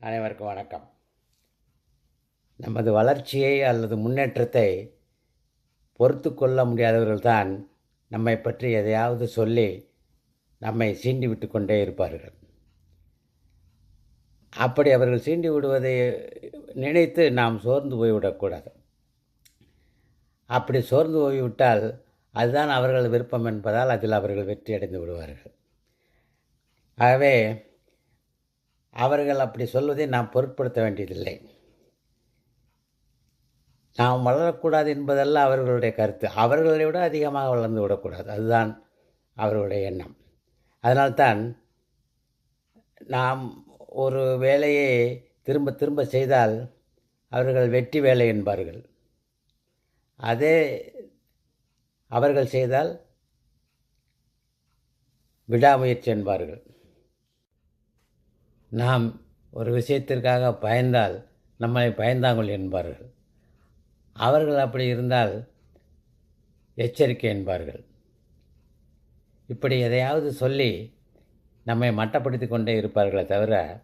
அனைவருக்கும் வணக்கம். நமது வளர்ச்சியை அல்லது முன்னேற்றத்தை பொறுத்து கொள்ள முடியாதவர்கள்தான் நம்மை பற்றி எதையாவது சொல்லி நம்மை சீண்டி விட்டு கொண்டே இருப்பார்கள். அப்படி அவர்கள் சீண்டி விடுவதை நினைத்து நாம் சோர்ந்து போய்விடக்கூடாது அப்படி சோர்ந்து போய்விட்டால் அதுதான் அவர்கள் விருப்பம் என்பதால் அதில் அவர்கள் வெற்றி அடைந்து விடுவார்கள். ஆகவே அவர்கள் அப்படி சொல்வதை நாம் பொருட்படுத்த வேண்டியதில்லை. நாம் வளரக்கூடாது என்பதல்ல அவர்களுடைய கருத்து. அவர்களை விட அதிகமாக வளர்ந்து விடக்கூடாது. அதுதான் அவர்களுடைய எண்ணம். அதனால்தான் நாம் ஒரு வேலையை திரும்ப திரும்ப செய்தால் அவர்கள் வெற்றி வேலை என்பார்கள். அதே அவர்கள் செய்தால் விடாமுயற்சி என்பார்கள். நாம் ஒரு விஷயத்திற்காக பயந்தால் நம்மளை பயந்தாங்கொள் என்பார்கள். அவர்கள் அப்படி இருந்தால் எச்சரிக்கை என்பார்கள். இப்படி எதையாவது சொல்லி நம்மை மட்டப்படுத்தி கொண்டே இருப்பார்களே தவிர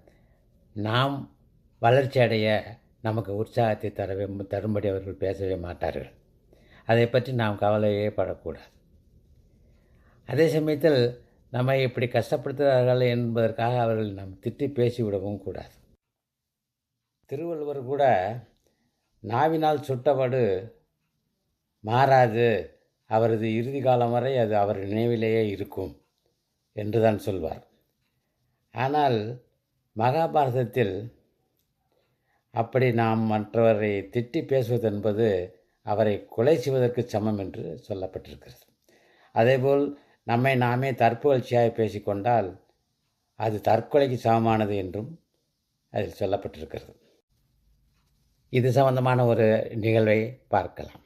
நாம் வளர்ச்சி அடைய நமக்கு உற்சாகத்தை தரவே தரும்படி அவர்கள் பேசவே மாட்டார்கள். அதை பற்றி நாம் கவலையே படக்கூடாது. அதே சமயத்தில் நம்மை இப்படி கஷ்டப்படுத்துகிறார்கள் என்பதற்காக அவர்கள் நாம் திட்டி பேசிவிடவும் கூடாது. திருவள்ளுவர் கூட நாவினால் சுட்டபடு மாறாது. அவரது இறுதி காலம் வரை அது அவர் நினைவிலேயே இருக்கும் என்று தான் சொல்வார். ஆனால் மகாபாரதத்தில் அப்படி நாம் மற்றவரை திட்டி பேசுவது என்பது அவரை கொலை செய்வதற்கு சமம் என்று சொல்லப்பட்டிருக்கிறது. அதேபோல் நம்மை நாமே தற்புகழ்ச்சியாக பேசிக்கொண்டால் அது தற்கொலைக்கு சமமானது என்றும் அதில் சொல்லப்பட்டிருக்கிறது. இது சம்பந்தமான ஒரு நிகழ்வை பார்க்கலாம்.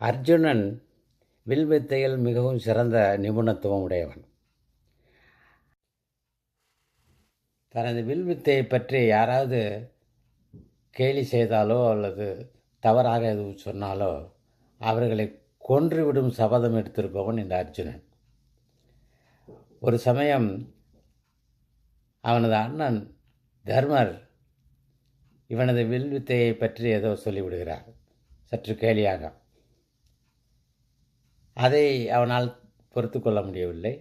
அர்ஜுனன் வில்வித்தையில் மிகவும் சிறந்த நிபுணத்துவம் உடையவன். தனது வில்வித்தையை பற்றி யாராவது கேலி செய்தாலோ அல்லது தவறாக எதுவும் சொன்னாலோ அவர்களை கொன்றுவிடும் சபதம் எடுத்திருப்பவன் இந்த அர்ஜுனன். ஒரு சமயம் அவனது அண்ணன் தர்மர் இவனது வில்வித்தையை பற்றி ஏதோ சொல்லிவிடுகிறார் சற்று கேலியாக. அதை அவனால் பொறுத்து கொள்ள முடியவில்லை.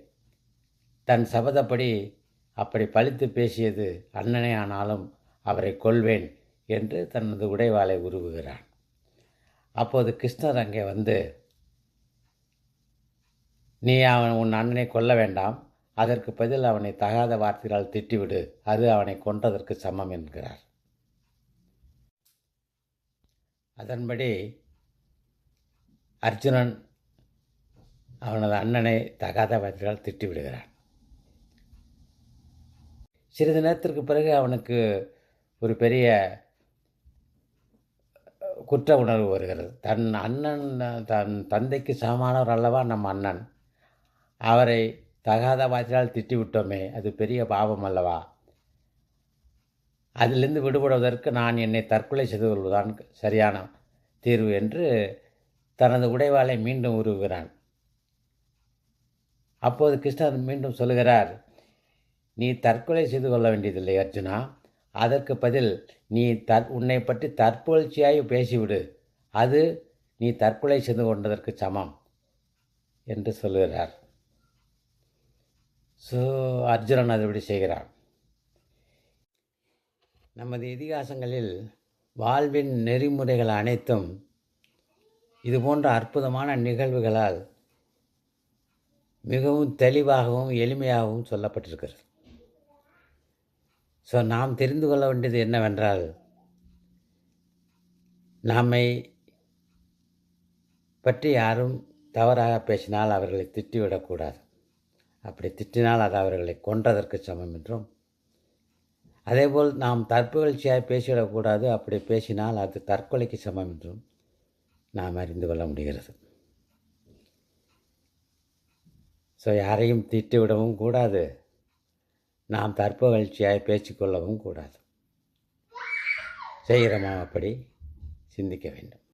தன் சபதப்படி அப்படி பழித்து பேசியது அண்ணனே ஆனாலும் அவரை கொள்வேன் என்று தனது உடைவாளை உருவுகிறான். அப்போது கிருஷ்ணர் அங்கே வந்து நீ அவன் உன் அண்ணனை கொல்ல வேண்டாம். அதற்கு பதில் அவனை தகாத வார்த்தைகளால் திட்டிவிடு. அது அவனை கொன்றதற்கு சமம் என்கிறார். அதன்படி அர்ஜுனன் அவனது அண்ணனை தகாத வார்த்தைகளால் திட்டிவிடுகிறான். சிறிது நேரத்திற்கு பிறகு அவனுக்கு ஒரு பெரிய குற்ற உணர்வு வருகிறது. தன் அண்ணன் தன் தந்தைக்கு சமமானவர் அல்லவா? நம் அண்ணன். அவரை தகாத வாய்த்தால் திட்டிவிட்டோமே அது பெரிய பாவம் அல்லவா? அதிலிருந்து விடுபடுவதற்கு நான் என்னை தற்கொலை செய்து கொள்வதுதான் சரியான தீர்வு என்று தனது உடைவாளை மீண்டும் உருவுகிறான். அப்போது கிருஷ்ணர் மீண்டும் சொல்லுகிறார் நீ தற்கொலை செய்து கொள்ள வேண்டியதில்லை அர்ஜுனா. அதற்கு பதில் நீ த உன்னை பற்றி தற்புகழ்ச்சியாய் பேசிவிடு. அது நீ தற்கொலை செய்து கொண்டதற்கு சமம் என்று சொல்கிறார் ஸோ அர்ஜுனன் அதுபடி செய்கிறான். நமது இதிகாசங்களில் வாழ்வின் நெறிமுறைகள் அனைத்தும் இது போன்ற அற்புதமான நிகழ்வுகளால் மிகவும் தெளிவாகவும் எளிமையாகவும் சொல்லப்பட்டிருக்கிறது. ஸோ நாம் தெரிந்து கொள்ள வேண்டியது என்னவென்றால் நம்மை பற்றி யாரும் தவறாக பேசினால் அவர்களை திட்டிவிடக்கூடாது. அப்படி திட்டினால் அது அவர்களை கொன்றதற்கு சமம் என்றும் அதேபோல் நாம் தற்புகழ்ச்சியாக பேசிவிடக்கூடாது அப்படி பேசினால் அது தற்கொலைக்கு சமம் என்றும் நாம் அறிந்து கொள்ள முடிகிறது. ஸோ யாரையும் திட்டிவிடவும் கூடாது. நாம் தற்புகழ்ச்சியாக பேசிக்கொள்ளவும் கூடாது. செய்கிறோமா அப்படி? சிந்திக்க வேண்டும்.